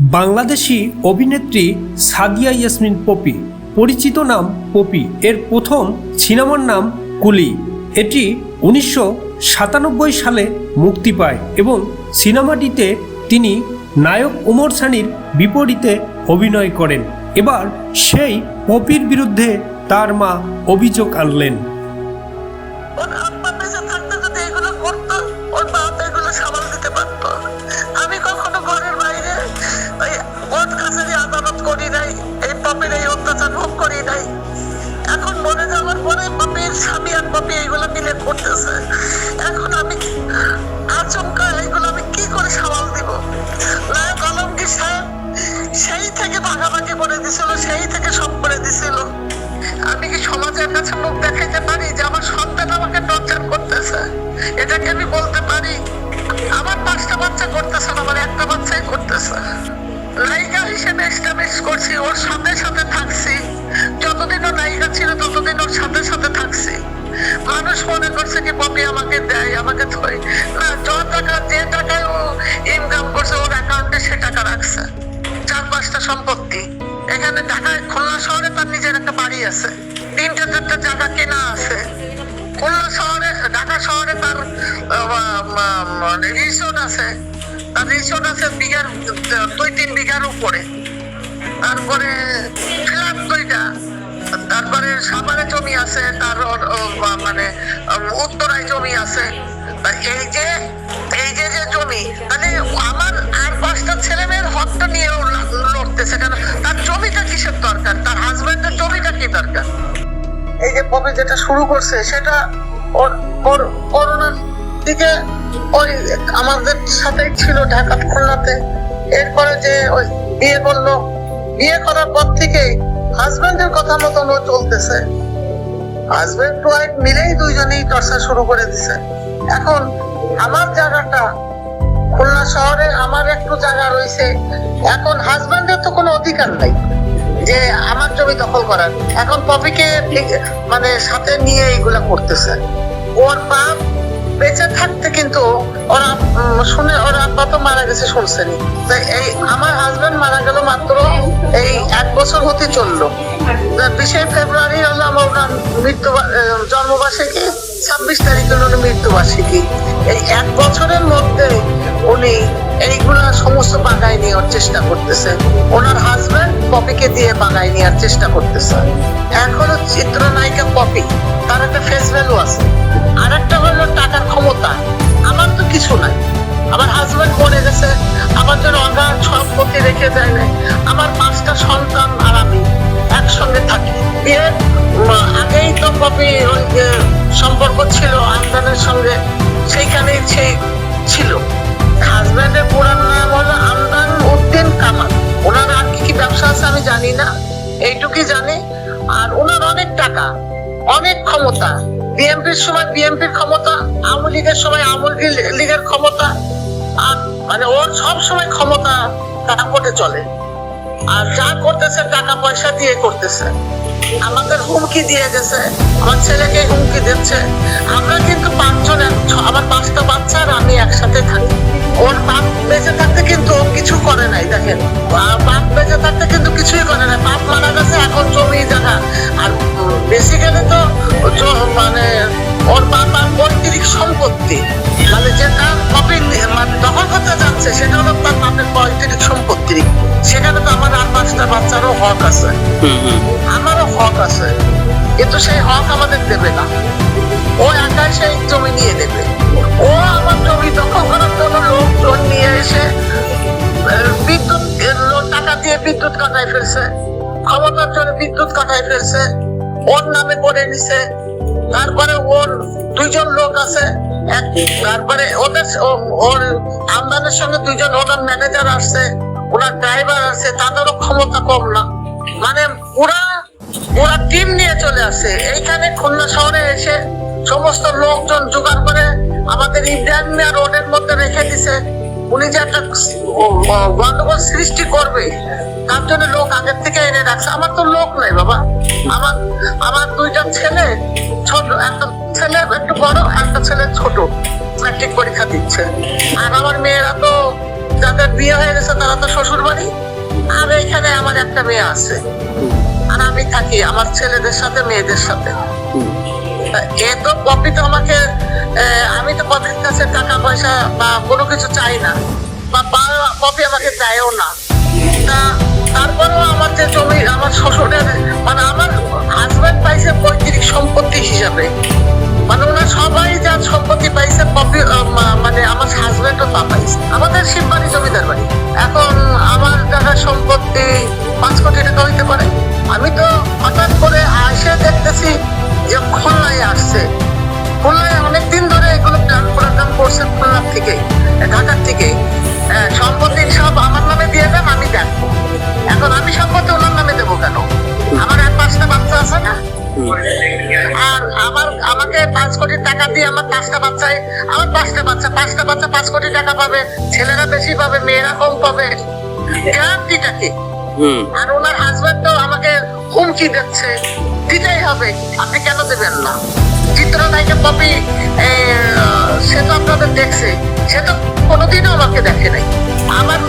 বাংলাদেশি অভিনেত্রী সাদিয়া ইয়াসমিন পপি, পরিচিত নাম পপি। এর প্রথম সিনেমার নাম কুলি। এটি উনিশশো সাতানব্বই সালে মুক্তি পায় এবং সিনেমাটিতে তিনি নায়ক ওমর সানির বিপরীতে অভিনয় করেন। এবার সেই পপির বিরুদ্ধে তার মা অভিযোগ আনলেন। স্বামী এইগুলো মিলে করতেছে এখন আমি আচমকা এইগুলো আমি কি করে সামাল দিব? নায়ক আলমগীর সাহেব সেই থেকে ভাগাভাগি করে দিছিল, সেই থেকে সব করে দিছিল। আমি কি সমাজের কাছে মুখ দেখাইতে পারি যে আমার সন্তান আমাকে টর্চার করতেছে? এটাকে আমি বলতে পারি, আমার পাঁচটা বাচ্চা করতেছে আমার একটা বাচ্চাই করতেছে। নায়িকা হিসেবে এস্টাবলিশ করছি, ওর সাথে সাথে থাকছি। যতদিন ও নায়িকা ছিল, ততদিন ওর সাথে আমাকে থই না যত টাকা, যে টাকায় ও ইনকাম করছে, ওর অ্যাকাউন্টে সে টাকা রাখছে। চার পাঁচটা সম্পত্তি। এখানে ঢাকায় খুলনা শহরে তার নিজের একটা বাড়ি আছে। তিনটা, চারটা জায়গা কেনা আছে। খুলনা শহরে, ঢাকা শহরে তার রিসোর্ট আছে। তার রিসোর্ট আছে বিঘার, দুই, তিন বিঘার উপরে। তারপরে ফ্ল্যাট দুইটা। তারপরে সাভারে জমি আছে, তার মানে উত্তরায় জমি আছে। এই যে এই যে যে জমি মানে আমার আর পাঁচটা ছেলে মেয়ের হকটা নিয়ে লড়তেছে কেন? তার জমিটা কিসের দরকার? তার হাজবেন্ডের জমিটা কি দরকার? এই যে কবে যেটা শুরু করছে, সেটা ওর করোনার দিকে ওই আমাদের সাথে ছিল ঢাকা খুলনাতে। এরপরে যে ওই বিয়ে করল, বিয়ে করার পর থেকে হাজবেন্ডের কথা মতন ও চলতেছে। হাজবেন্ড ওয়াইফ মিলেই দুইজনেই টর্চার শুরু করে দিছে। এখন আমার জায়গাটা খুলনা শহরে আমার একটু জায়গা রয়েছে। এখন হাজবেন্ডের তো কোনো অধিকার নাই যে আমার জমি দখল করার। এখন পপিকে মানে সাথে নিয়ে এইগুলা করতেছে। ওর বাপ বেঁচে থাকতে কিন্তু ওরা শুনে ওরা আব্বা মারা গেছে শুনছেনি এই আমার মারা গেল মাত্র এই এক বছর হতে চলল। বিশে ফেব্রুয়ারি হলো আমার ওনার মৃত্যু জন্মবার্ষিকী, ছাব্বিশ তারিখ হলো মৃত্যুবার্ষিকী। এই এক বছরের মধ্যে উনি এইগুলা সমস্ত বাগায় নেওয়ার চেষ্টা করতেছে। ওনার হাজবেন্ড পপিকে দিয়ে বাগায় নেওয়ার চেষ্টা করতেছে। হলো চিত্রনায়িকা পপি, তার একটা ফেস ভ্যালু আছে। আর সম্পর্ক ছিল আমদানের সঙ্গে সেইখানেই সে ছিল। হাজবেন্ডের পুরান নাম হলো আমদান উদ্দিন কামাল। ওনার আর কি কি ব্যবসা আছে আমি জানি না, এইটুকুই জানি। আর ওনার অনেক টাকা, অনেক ক্ষমতা। বিএনপির সময় বিএনপির ক্ষমতা, আওয়ামী লীগের সময় আওয়ামী লীগের ক্ষমতা। আর মানে ওর সব সময় ক্ষমতা দাপটে চলে। আর যা করতেছে, টাকা পয়সা দিয়ে করতেছে। আমাদের হুমকি দিয়ে গেছে। আমার ছেলেকে হুমকি দিচ্ছে। আমরা কিন্তু পাঁচজন আমার পাঁচটা বাচ্চা আর আমি একসাথে থাকি। ওর বাপ বেঁচে থাকতে কিন্তু কিছু করে নাই, দেখেন। বাপ বেঁচে থাকতে কিন্তু কিছুই করে নাই। বাপ মারা গেছে, এখন জমি জায়গা। আর বেসিক্যালি তো মানে ওর বাবার পৈতৃক সম্পত্তি। আমারও হক আছে। কিন্তু সেই হক আমাদের দেবে না। ও একাই সেই জমি নিয়ে নেবে। ও আমার জমি দখল করার জন্য লোকজন নিয়ে এসে বিদ্যুৎ টাকা দিয়ে বিদ্যুৎ কাটাই ফেলছে। ক্ষমতার জন্য বিদ্যুৎ কাটাই ফেলছে। ওর নামে করে নিছে। তারপরে ওর দুইজন লোক আছে। তারপরে ওদের ওর আমদানের সঙ্গে দুইজন ওনার ম্যানেজার আসছে। ওনার ড্রাইভার আছে। তাদেরও ক্ষমতা কম না। মানে পুরা পুরা টিম নিয়ে চলে আসে। এইখানে খুলনা শহরে এসে সমস্ত লোকজন জোগাড় করে আমাদের ইন্ডিয়ান রোডের মধ্যে রেখে দিছে। উনি যে একটা গন্ডগোল সৃষ্টি করবে, তার জন্য লোক আগের থেকে এনে রাখছে। আমার তো লোক নাই বাবা। আমার আমার দুইটা ছেলে, ছোট, একটা ছেলে একটু বড়, একটা ছেলে ছোট। ম্যাট্রিক পরীক্ষা দিচ্ছে। আর আমার মেয়েরা তো যাদের বিয়ে হয়ে গেছে, তারা তো শ্বশুর বাড়ি আর এখানে আমার একটা মেয়ে আছে। আর আমি থাকি আমার ছেলেদের সাথে, মেয়েদের সাথে। তা এ তো পপি তো আমাকে আমি তো পপির কাছে টাকা, পয়সা বা কোনো কিছু চাই না। বা পা- পপি আমাকে দেয়ও না। তারপরেও আমার যে জমি, আমার শ্বশুরের মানে আমার হাজবেন্ড পাইছে পৈতৃক সম্পত্তি হিসাবে। মানে ওরা সবাই যা সম্পত্তি পাইছে আর আমার আমাকে পাঁচ কোটি টাকা দিয়ে আমার পাঁচটা বাচ্চায় আমার পাঁচটা বাচ্চা পাঁচটা বাচ্চা পাঁচ কোটি টাকা পাবে ছেলেরা বেশি পাবে মেয়েরা কম পাবে। গ্যারান্টিটা কি? আর ওনার হাজবেন্ড তো আমাকে হুমকি দিচ্ছে। দিতেই হবে। আপনি কেন দেবেন না? চিত্রনায়িকা পপি সে তো আপনাদের দেখছে। সে তো কোনোদিনও আমাকে দেখে নাই। আমার